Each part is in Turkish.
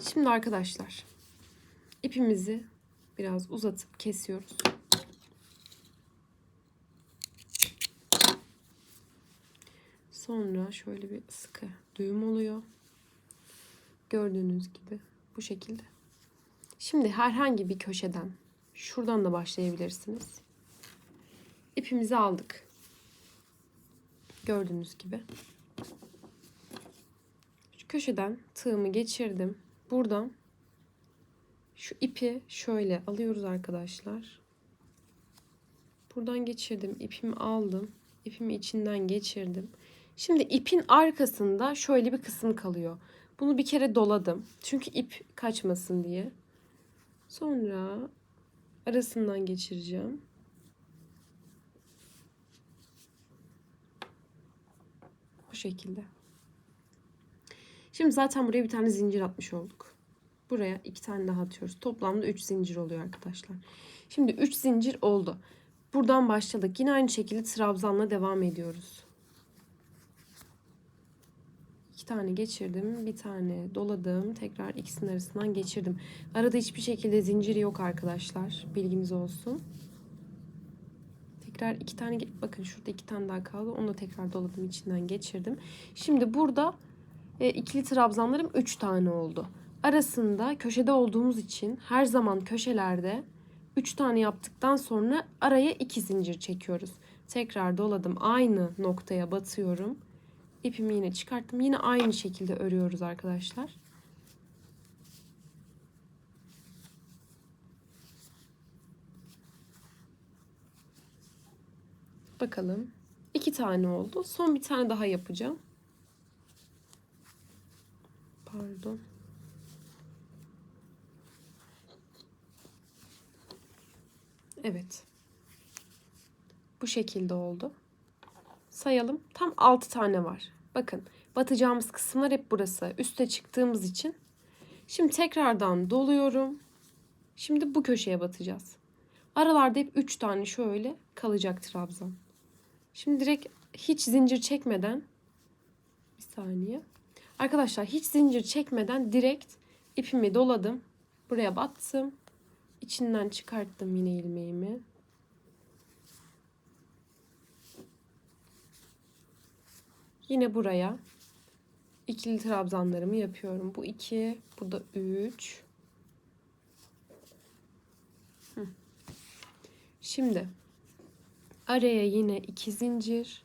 Şimdi arkadaşlar ipimizi biraz uzatıp kesiyoruz. Sonra şöyle bir sıkı düğüm oluyor. Gördüğünüz gibi bu şekilde. Şimdi herhangi bir köşeden şuradan da başlayabilirsiniz. İpimizi aldık. Gördüğünüz gibi. Şu köşeden tığımı geçirdim. Buradan şu ipi şöyle alıyoruz arkadaşlar. Buradan geçirdim. ipimi aldım. İpimi içinden geçirdim. Şimdi ipin arkasında şöyle bir kısım kalıyor. Bunu bir kere doladım. Çünkü ip kaçmasın diye. Sonra arasından geçireceğim. Bu şekilde. Şimdi zaten buraya bir tane zincir atmış olduk. Buraya iki tane daha atıyoruz. Toplamda üç zincir oluyor arkadaşlar. Şimdi üç zincir oldu. Buradan başladık. Yine aynı şekilde trabzanla devam ediyoruz. İki tane geçirdim. Bir tane doladım. Tekrar ikisinin arasından geçirdim. Arada hiçbir şekilde zincir yok arkadaşlar. Bilginiz olsun. Tekrar iki tane bakın şurada iki tane daha kaldı. Onu da tekrar doladım içinden geçirdim. Şimdi burada e, ikili trabzanlarım üç tane oldu. Arasında köşede olduğumuz için her zaman köşelerde üç tane yaptıktan sonra araya iki zincir çekiyoruz. Tekrar doladım. Aynı noktaya batıyorum. İpimi yine çıkarttım. Yine aynı şekilde örüyoruz arkadaşlar. Bakalım. iki tane oldu. Son bir tane daha yapacağım. Pardon. Evet. Bu şekilde oldu. Sayalım. Tam 6 tane var. Bakın batacağımız kısımlar hep burası. Üste çıktığımız için. Şimdi tekrardan doluyorum. Şimdi bu köşeye batacağız. Aralarda hep 3 tane şöyle kalacak trabzan. Şimdi direkt hiç zincir çekmeden bir saniye. Arkadaşlar hiç zincir çekmeden direkt ipimi doladım. Buraya battım. İçinden çıkarttım yine ilmeğimi. Yine buraya ikili trabzanlarımı yapıyorum. Bu iki, bu da üç. Şimdi araya yine iki zincir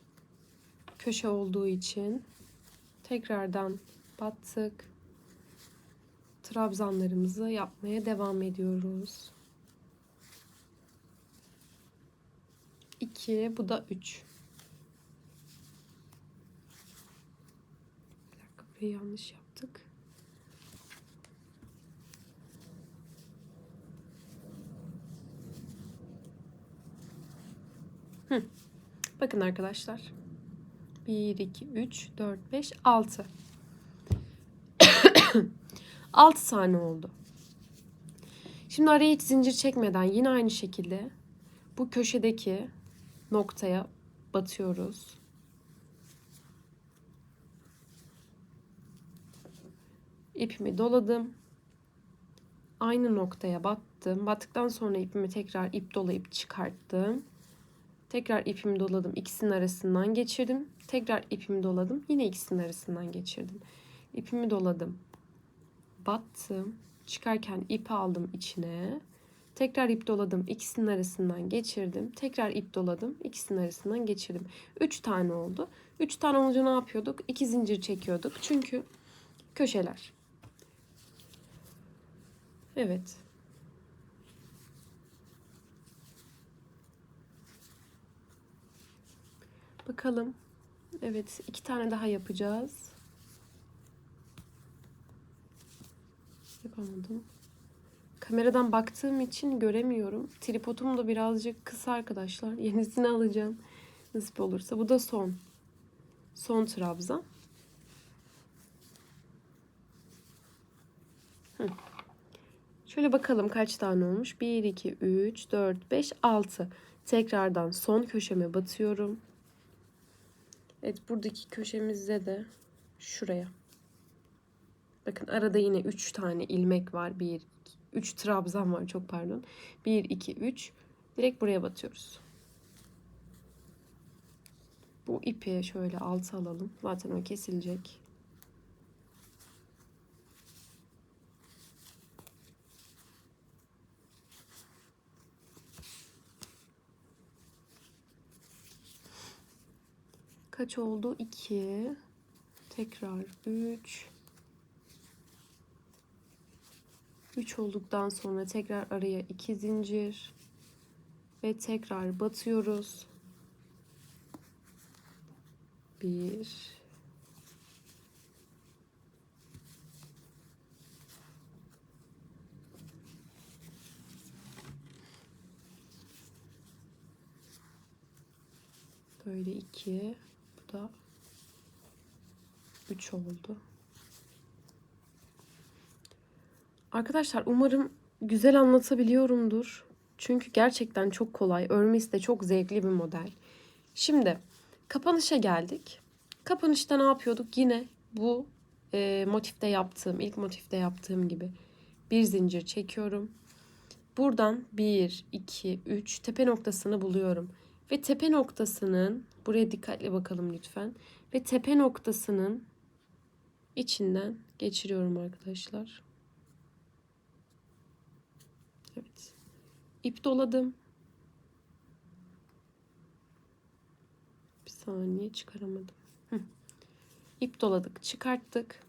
köşe olduğu için tekrardan battık. Trabzanlarımızı yapmaya devam ediyoruz. 2 bu da 3. Bir dakika burayı yanlış yaptık. Hı. Bakın arkadaşlar. 1, 2, 3, 4, 5, 6. 6 tane oldu. Şimdi araya hiç zincir çekmeden yine aynı şekilde bu köşedeki noktaya batıyoruz. İpimi doladım. Aynı noktaya battım. Battıktan sonra ipimi tekrar ip dolayıp çıkarttım. Tekrar ipimi doladım. İkisinin arasından geçirdim. Tekrar ipimi doladım. Yine ikisinin arasından geçirdim. İpimi doladım. Battım. Çıkarken ip aldım içine. Tekrar ip doladım. İkisinin arasından geçirdim. Tekrar ip doladım. İkisinin arasından geçirdim. Üç tane oldu. Üç tane olunca ne yapıyorduk? İki zincir çekiyorduk. Çünkü köşeler. Evet. Bakalım. Evet, iki tane daha yapacağız. Yapamadım. Kameradan baktığım için göremiyorum. Tripodum da birazcık kısa arkadaşlar. Yenisini alacağım. Nasip olursa. Bu da son. Son trabzan. Şöyle bakalım kaç tane olmuş. 1, 2, 3, 4, 5, 6. Tekrardan son köşeme batıyorum. Evet buradaki köşemizde de şuraya. Bakın arada yine 3 tane ilmek var. 1 3 trabzan var çok pardon. 1 2 3 direkt buraya batıyoruz. Bu ipi şöyle alta alalım. Zaten o kesilecek. Kaç oldu? 2. Tekrar 3. 3 olduktan sonra tekrar araya 2 zincir ve tekrar batıyoruz. 1 Böyle 2 bu da 3 oldu. Arkadaşlar umarım güzel anlatabiliyorumdur. Çünkü gerçekten çok kolay. Örmesi de çok zevkli bir model. Şimdi kapanışa geldik. Kapanışta ne yapıyorduk? Yine bu e, motifte yaptığım, ilk motifte yaptığım gibi bir zincir çekiyorum. Buradan 1, 2, 3 tepe noktasını buluyorum. Ve tepe noktasının, buraya dikkatli bakalım lütfen. Ve tepe noktasının içinden geçiriyorum arkadaşlar. Evet. İp doladım. Bir saniye çıkaramadım. Hı. İp doladık, çıkarttık.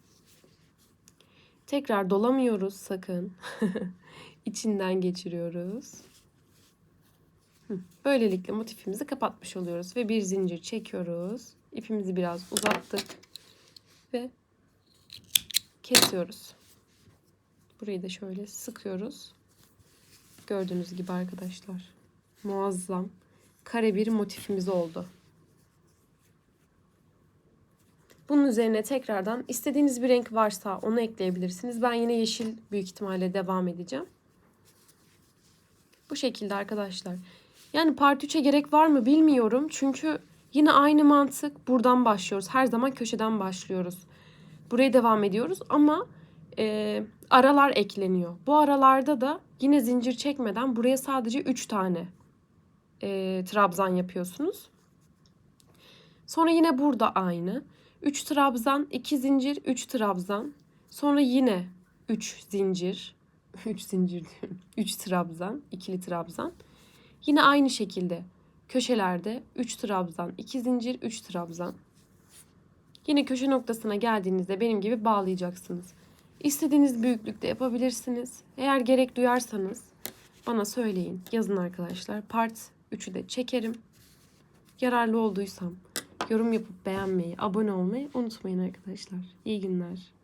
Tekrar dolamıyoruz sakın. İçinden geçiriyoruz. Böylelikle motifimizi kapatmış oluyoruz ve bir zincir çekiyoruz. İpimizi biraz uzattık ve kesiyoruz. Burayı da şöyle sıkıyoruz. Gördüğünüz gibi arkadaşlar. Muazzam. Kare bir motifimiz oldu. Bunun üzerine tekrardan istediğiniz bir renk varsa onu ekleyebilirsiniz. Ben yine yeşil büyük ihtimalle devam edeceğim. Bu şekilde arkadaşlar. Yani part 3'e gerek var mı bilmiyorum. Çünkü yine aynı mantık buradan başlıyoruz. Her zaman köşeden başlıyoruz. Buraya devam ediyoruz ama e, aralar ekleniyor. Bu aralarda da yine zincir çekmeden buraya sadece 3 tane e, trabzan yapıyorsunuz. Sonra yine burada aynı. 3 trabzan, 2 zincir, 3 trabzan. Sonra yine 3 zincir. 3 zincir diyorum. 3 trabzan, ikili trabzan. Yine aynı şekilde köşelerde 3 trabzan, 2 zincir, 3 trabzan. Yine köşe noktasına geldiğinizde benim gibi bağlayacaksınız. İstediğiniz büyüklükte yapabilirsiniz. Eğer gerek duyarsanız bana söyleyin. Yazın arkadaşlar. Part 3'ü de çekerim. Yararlı olduysam yorum yapıp beğenmeyi, abone olmayı unutmayın arkadaşlar. İyi günler.